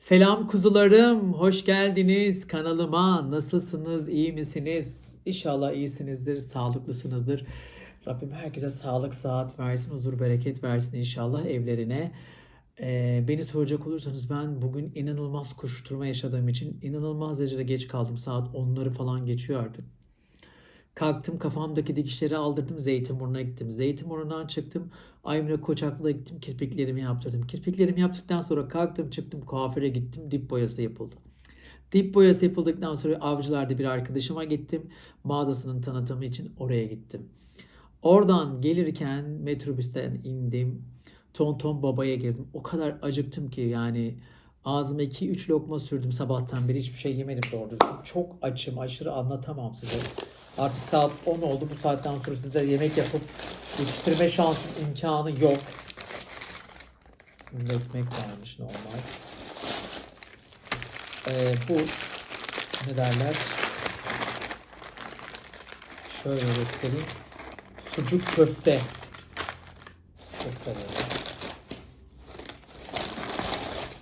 Selam kuzularım, hoş geldiniz kanalıma. Nasılsınız, iyi misiniz? İnşallah iyisinizdir, sağlıklısınızdır. Rabbim herkese sağlık, saat versin, huzur, bereket versin inşallah evlerine. Ee, beni soracak olursanız ben bugün inanılmaz koşturma yaşadığım için inanılmaz derecede geç kaldım. Saat 10'ları falan geçiyor artık. Kalktım kafamdaki dikişleri aldırdım Zeytinburnu'na gittim. Zeytinburnu'ndan çıktım Aymira Koçaklı'ya gittim kirpiklerimi yaptırdım. Kirpiklerimi yaptıktan sonra kalktım çıktım kuaföre gittim dip boyası yapıldı. Dip boyası yapıldıktan sonra Avcılar'da bir arkadaşıma gittim. Mağazasının tanıtımı için oraya gittim. Oradan gelirken metrobüsten indim. Tonton Baba'ya girdim. O kadar acıktım ki yani ağzıma 2-3 lokma sürdüm sabahtan beri hiçbir şey yemedim doğru düzgün. Çok açım aşırı anlatamam size. Artık saat 10 oldu bu saatten sonra size yemek yapıp yetiştirme şansım imkanı yok. Ekmek varmış normal. Ee, bu ne derler? Şöyle göstereyim. Sucuk köfte. Da böyle.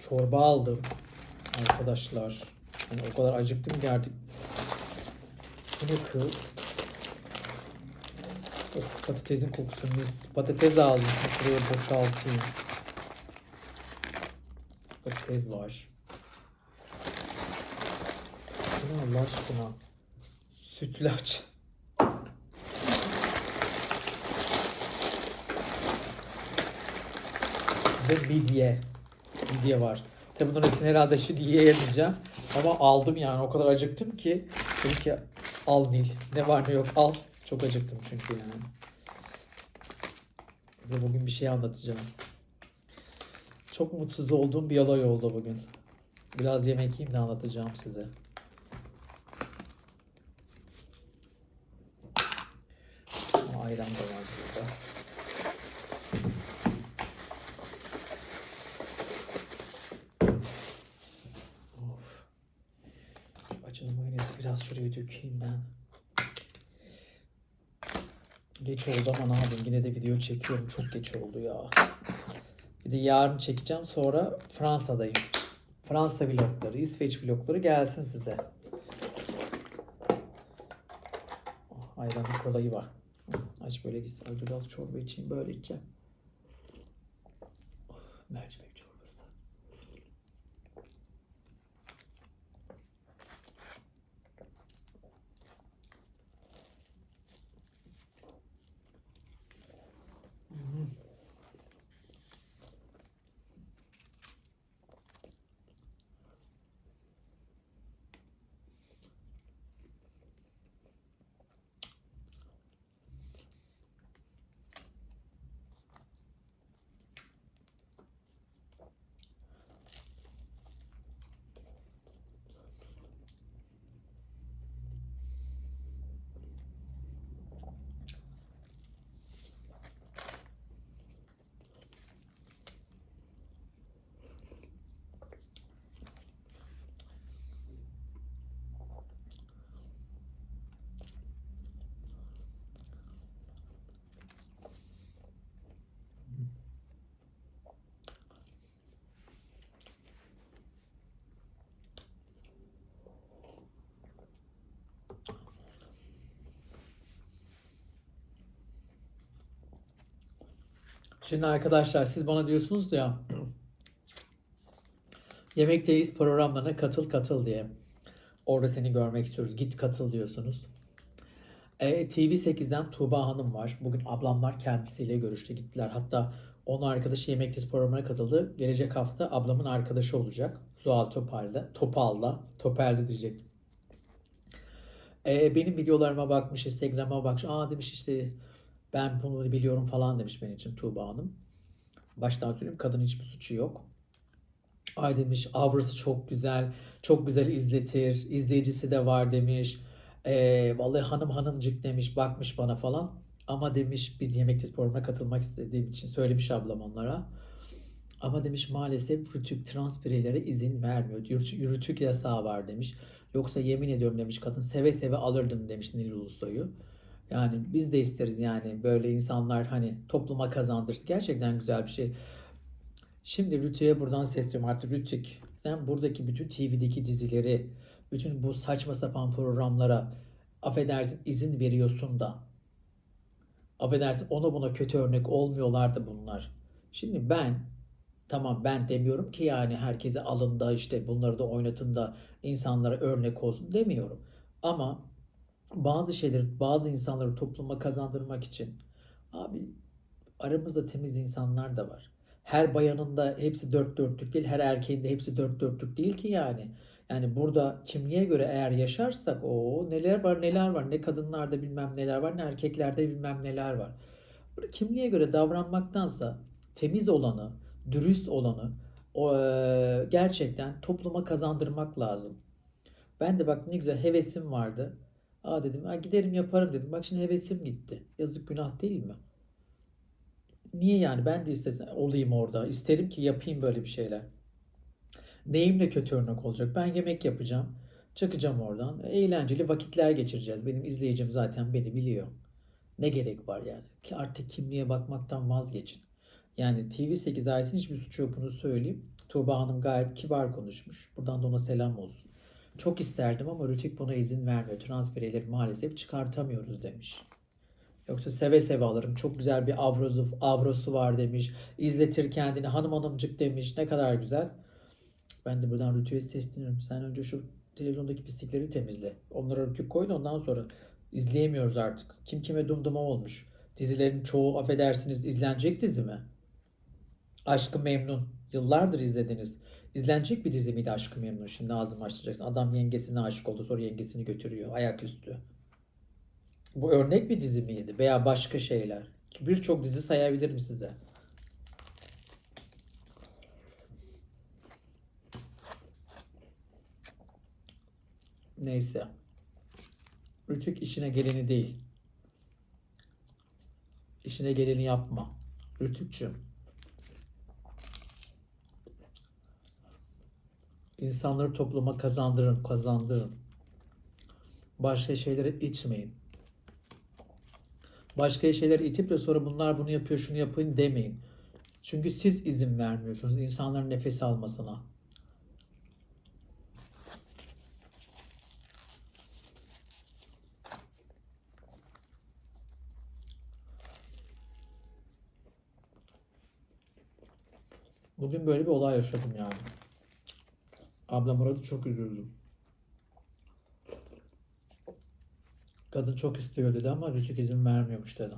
Çorba aldım arkadaşlar. Yani o kadar acıktım ki. Bu ne kız? Of, patatesin kokusu mis. Patates aldım. Şuraya boşaltayım. Patates var. Bu Allah aşkına? Sütlaç. Ve midye. Midye var. Tabii bunların hepsini herhalde şimdi yiyemeyeceğim. Ama aldım yani o kadar acıktım ki. Dedim ki al Nil. Ne var ne yok al. Çok acıktım çünkü yani. Size bugün bir şey anlatacağım. Çok mutsuz olduğum bir olay oldu bugün. Biraz yemek yiyeyim de anlatacağım size. Ama ayran da var burada. Of. Şu acılı şuraya dökeyim. Geç oldu ama ne yapayım yine de video çekiyorum. Çok geç oldu ya. Bir de yarın çekeceğim sonra Fransa'dayım. Fransa vlogları, İsveç vlogları gelsin size. Oh, ayranın kolayı var. Aç böyle gitsin. Biraz çorba içeyim. Böyle içeceğim. Of, mercimek çorbası. Şimdi arkadaşlar siz bana diyorsunuz ya Yemekteyiz programlarına katıl katıl diye. Orada seni görmek istiyoruz. Git katıl diyorsunuz. E, TV8'den Tuğba Hanım var. Bugün ablamlar kendisiyle görüştü gittiler. Hatta onun arkadaşı Yemekteyiz programına katıldı. Gelecek hafta ablamın arkadaşı olacak. Zuhal Topal'da. Topal'da. Topal'da diyecek. E, benim videolarıma bakmış, Instagram'a bakmış. Aa demiş işte ben bunu biliyorum falan demiş benim için Tuğba Hanım. Baştan söyleyeyim kadının hiçbir suçu yok. Ay demiş avrası çok güzel, çok güzel izletir, izleyicisi de var demiş. Ee, vallahi hanım hanımcık demiş, bakmış bana falan. Ama demiş biz Yemekteyiz programına katılmak istediğim için söylemiş ablam onlara. Ama demiş maalesef Rütük trans izin vermiyor. Rütük yasağı var demiş. Yoksa yemin ediyorum demiş kadın seve seve alırdım demiş Nil Ulusoy'u. Yani biz de isteriz yani böyle insanlar hani topluma kazandırsın. Gerçekten güzel bir şey. Şimdi Rütük'e buradan sesleniyorum artık Rütük. sen buradaki bütün TV'deki dizileri, bütün bu saçma sapan programlara affedersin izin veriyorsun da affedersin ona buna kötü örnek olmuyorlardı bunlar. Şimdi ben tamam ben demiyorum ki yani herkese alın da işte bunları da oynatın da insanlara örnek olsun demiyorum. Ama bazı şeyleri bazı insanları topluma kazandırmak için abi aramızda temiz insanlar da var. Her bayanın da hepsi dört dörtlük değil, her erkeğin de hepsi dört dörtlük değil ki yani. Yani burada kimliğe göre eğer yaşarsak o neler var neler var ne kadınlarda bilmem neler var ne erkeklerde bilmem neler var. Burada kimliğe göre davranmaktansa temiz olanı, dürüst olanı o, eee, gerçekten topluma kazandırmak lazım. Ben de bak ne güzel hevesim vardı. Aa dedim ha giderim yaparım dedim. Bak şimdi hevesim gitti. Yazık günah değil mi? Niye yani ben de istesem olayım orada. İsterim ki yapayım böyle bir şeyler. Neyimle kötü örnek olacak? Ben yemek yapacağım. Çıkacağım oradan. Eğlenceli vakitler geçireceğiz. Benim izleyicim zaten beni biliyor. Ne gerek var yani? Ki artık kimliğe bakmaktan vazgeçin. Yani TV8 ailesinin hiçbir suçu yok bunu söyleyeyim. Tuğba Hanım gayet kibar konuşmuş. Buradan da ona selam olsun. Çok isterdim ama Rütük buna izin vermiyor. Trans bireyleri maalesef çıkartamıyoruz demiş. Yoksa seve seve alırım. Çok güzel bir avrosu, avrosu var demiş. İzletir kendini hanım hanımcık demiş. Ne kadar güzel. Ben de buradan Rütük'e sesleniyorum. Sen önce şu televizyondaki pislikleri temizle. Onlara Rütük koyun ondan sonra izleyemiyoruz artık. Kim kime dumduma olmuş. Dizilerin çoğu affedersiniz izlenecek dizi mi? Aşkı Memnun. Yıllardır izlediniz. İzlenecek bir dizi miydi Aşkı Memnun? Şimdi ağzımı açacaksın. Adam yengesine aşık oldu sonra yengesini götürüyor ayaküstü. Bu örnek bir dizi miydi? Veya başka şeyler. Birçok dizi sayabilirim size. Neyse. Rütük işine geleni değil. İşine geleni yapma. Rütükçüm. İnsanları topluma kazandırın, kazandırın. Başka şeylere itmeyin. Başka şeyler itip de sonra bunlar bunu yapıyor, şunu yapın demeyin. Çünkü siz izin vermiyorsunuz insanların nefes almasına. Bugün böyle bir olay yaşadım yani. Ablam aradı çok üzüldüm. Kadın çok istiyor dedi ama Rütük izin vermiyormuş dedi.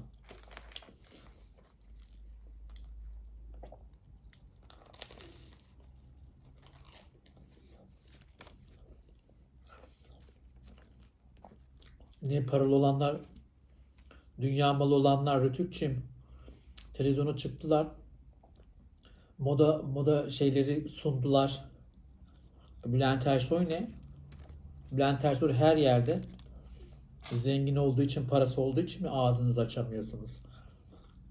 Niye paralı olanlar, dünya malı olanlar Rütükçim televizyona çıktılar. Moda moda şeyleri sundular. Bülent Ersoy ne? Bülent Ersoy her yerde zengin olduğu için, parası olduğu için mi ağzınızı açamıyorsunuz?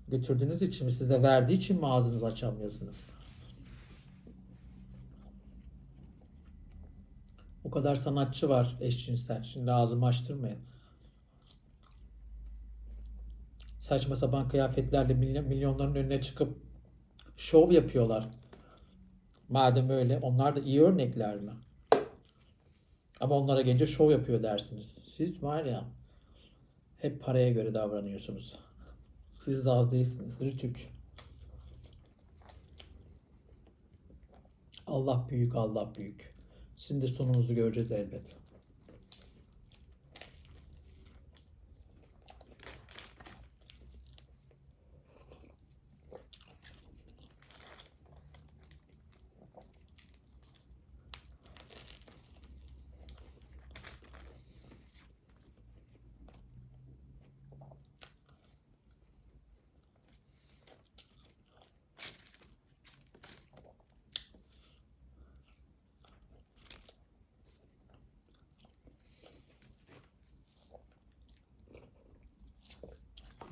Götürdüğünüz için mi, size verdiği için mi ağzınızı açamıyorsunuz? O kadar sanatçı var eşcinsel. Şimdi ağzımı açtırmayın. Saçma sapan kıyafetlerle milyon- milyonların önüne çıkıp şov yapıyorlar. Madem öyle, onlar da iyi örnekler mi? Ama onlara gelince şov yapıyor dersiniz. Siz var ya hep paraya göre davranıyorsunuz. Siz de az değilsiniz. Rütük. Allah büyük, Allah büyük. Sizin de sonunuzu göreceğiz elbet.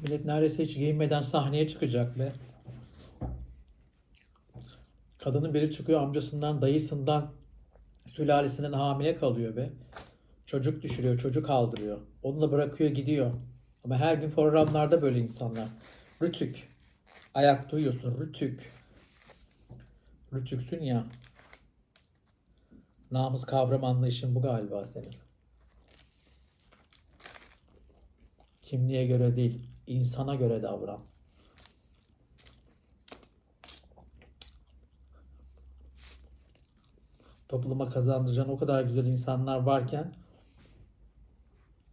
Millet neredeyse hiç giyinmeden sahneye çıkacak be. Kadının biri çıkıyor amcasından, dayısından, sülalesinden hamile kalıyor be. Çocuk düşürüyor, çocuk aldırıyor. Onu da bırakıyor gidiyor. Ama her gün programlarda böyle insanlar. Rütük. Ayak duyuyorsun, rütük. Rütüksün ya. Namus kavram anlayışın bu galiba senin. Kimliğe göre değil, insana göre davran. Topluma kazandıracağın o kadar güzel insanlar varken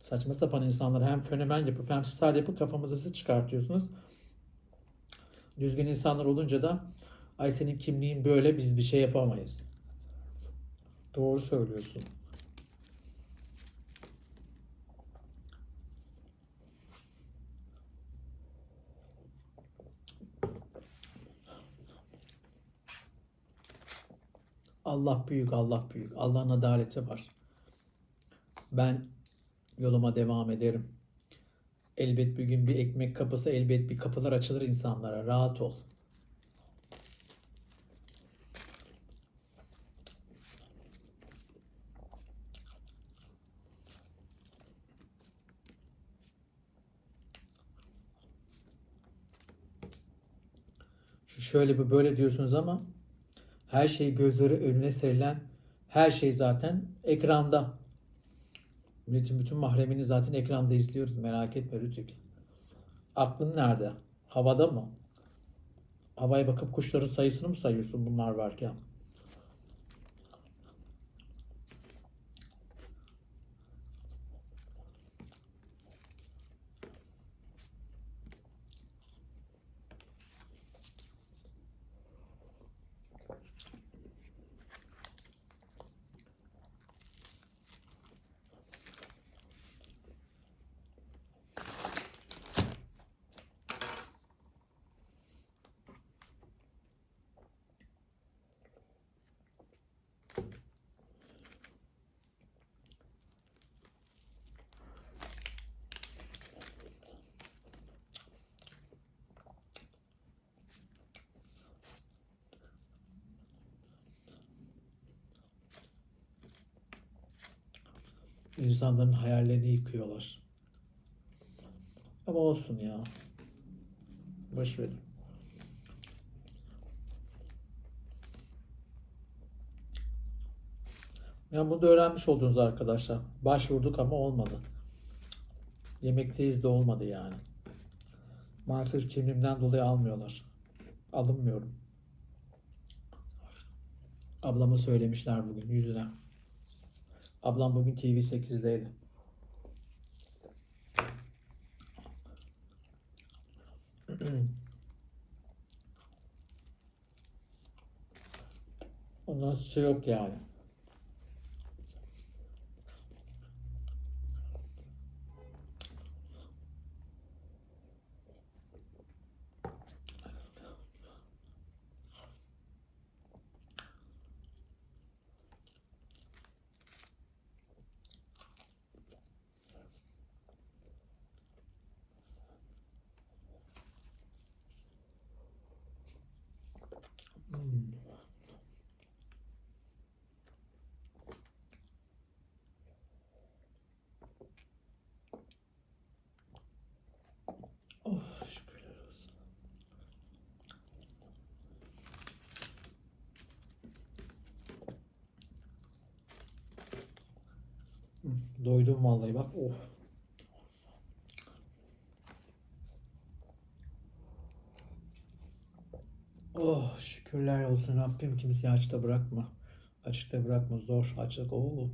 saçma sapan insanlar hem fenomen yapıp hem star yapıp kafamıza siz çıkartıyorsunuz. Düzgün insanlar olunca da ay senin kimliğin böyle biz bir şey yapamayız. Doğru söylüyorsun. Allah büyük, Allah büyük. Allah'ın adaleti var. Ben yoluma devam ederim. Elbet bir gün bir ekmek kapısı, elbet bir kapılar açılır insanlara. Rahat ol. Şu şöyle bir böyle diyorsunuz ama her şey gözleri önüne serilen her şey zaten ekranda. Milletin bütün mahremini zaten ekranda izliyoruz. Merak etme Rütük. Aklın nerede? Havada mı? Havaya bakıp kuşların sayısını mı sayıyorsun bunlar varken? İnsanların hayallerini yıkıyorlar. Ama olsun ya. Boş verin. Ya bunu da öğrenmiş oldunuz arkadaşlar. Başvurduk ama olmadı. Yemekteyiz de olmadı yani. Maalesef kimliğimden dolayı almıyorlar. Alınmıyorum. Ablama söylemişler bugün yüzüne. Ablam bugün TV8'deydi. Ondan şey yok yani. Oh şükürler olsun. Doydum vallahi bak. Oh. Oh şükürler olsun Rabbim kimseyi açta bırakma. Açıkta bırakma zor açık. Oo.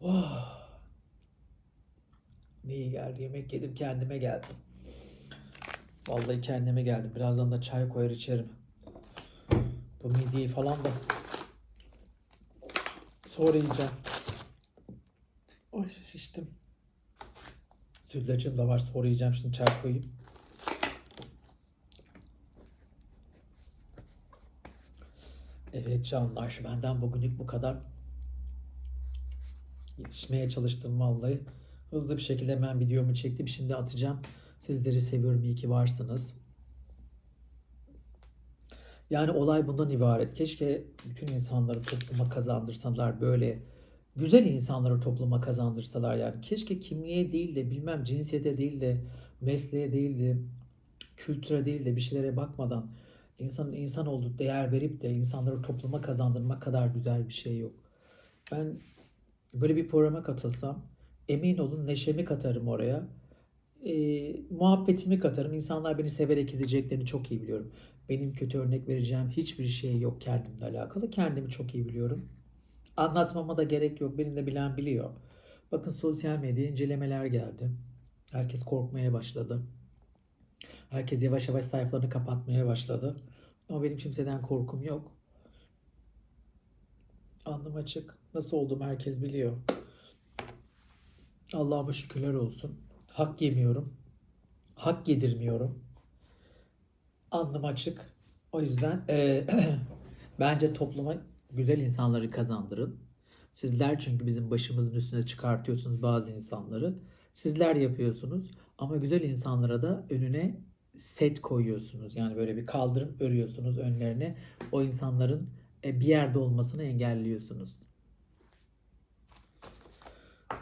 Oh. İyi geldi. Yemek yedim kendime geldim. Vallahi kendime geldim. Birazdan da çay koyar içerim. Bu midyeyi falan da sonra yiyeceğim. Oy şiştim. Sütlacım da var sonra yiyeceğim. Şimdi çay koyayım. Evet canlar benden bugünlük bu kadar. Yetişmeye çalıştım vallahi. Hızlı bir şekilde hemen videomu çektim. Şimdi atacağım. Sizleri seviyorum. İyi ki varsınız. Yani olay bundan ibaret. Keşke bütün insanları topluma kazandırsalar böyle güzel insanları topluma kazandırsalar yani. Keşke kimliğe değil de bilmem cinsiyete değil de mesleğe değil de kültüre değil de bir şeylere bakmadan İnsanın insan olduğu değer verip de insanları topluma kazandırmak kadar güzel bir şey yok. Ben böyle bir programa katılsam emin olun neşemi katarım oraya. Ee, muhabbetimi katarım. İnsanlar beni severek izleyeceklerini çok iyi biliyorum. Benim kötü örnek vereceğim hiçbir şey yok kendimle alakalı. Kendimi çok iyi biliyorum. Anlatmama da gerek yok. Benim de bilen biliyor. Bakın sosyal medya incelemeler geldi. Herkes korkmaya başladı. Herkes yavaş yavaş sayfalarını kapatmaya başladı. Ama benim kimseden korkum yok. Alnım açık. Nasıl olduğumu herkes biliyor. Allah'ıma şükürler olsun. Hak yemiyorum. Hak yedirmiyorum. Alnım açık. O yüzden eee, bence topluma güzel insanları kazandırın. Sizler çünkü bizim başımızın üstüne çıkartıyorsunuz bazı insanları. Sizler yapıyorsunuz ama güzel insanlara da önüne set koyuyorsunuz. Yani böyle bir kaldırım örüyorsunuz önlerine. O insanların e, bir yerde olmasını engelliyorsunuz.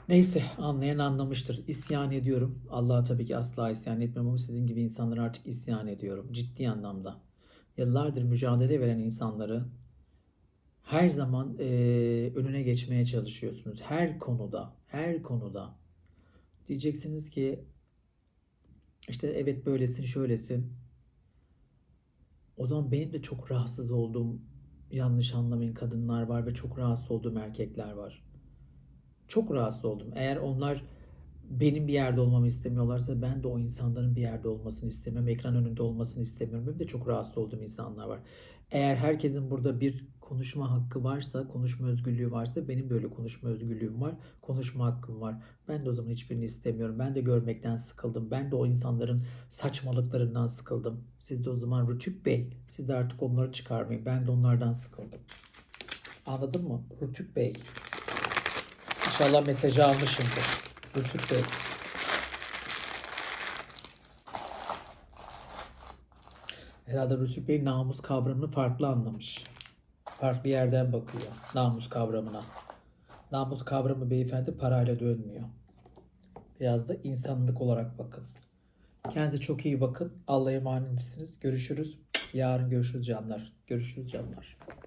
Neyse anlayan anlamıştır. İsyan ediyorum. Allah'a tabii ki asla isyan etmiyorum ama sizin gibi insanlara artık isyan ediyorum. Ciddi anlamda. Yıllardır mücadele veren insanları her zaman eee, önüne geçmeye çalışıyorsunuz. Her konuda, her konuda. Diyeceksiniz ki işte evet böylesin, şöylesin. O zaman benim de çok rahatsız olduğum, yanlış anlamayın kadınlar var ve çok rahatsız olduğum erkekler var. Çok rahatsız oldum. Eğer onlar benim bir yerde olmamı istemiyorlarsa ben de o insanların bir yerde olmasını istemiyorum. Ekran önünde olmasını istemiyorum. Benim de çok rahatsız olduğum insanlar var. Eğer herkesin burada bir konuşma hakkı varsa, konuşma özgürlüğü varsa benim de öyle konuşma özgürlüğüm var. Konuşma hakkım var. Ben de o zaman hiçbirini istemiyorum. Ben de görmekten sıkıldım. Ben de o insanların saçmalıklarından sıkıldım. Siz de o zaman Rütük Bey, siz de artık onları çıkarmayın. Ben de onlardan sıkıldım. Anladın mı? Rütük Bey. İnşallah mesajı almışımdır. Rütük Bey. Herhalde Rütük Bey namus kavramını farklı anlamış. Farklı yerden bakıyor namus kavramına. Namus kavramı beyefendi parayla dönmüyor. Biraz da insanlık olarak bakın. Kendinize çok iyi bakın. Allah'a emanetsiniz. Görüşürüz. Yarın görüşürüz canlar. Görüşürüz canlar.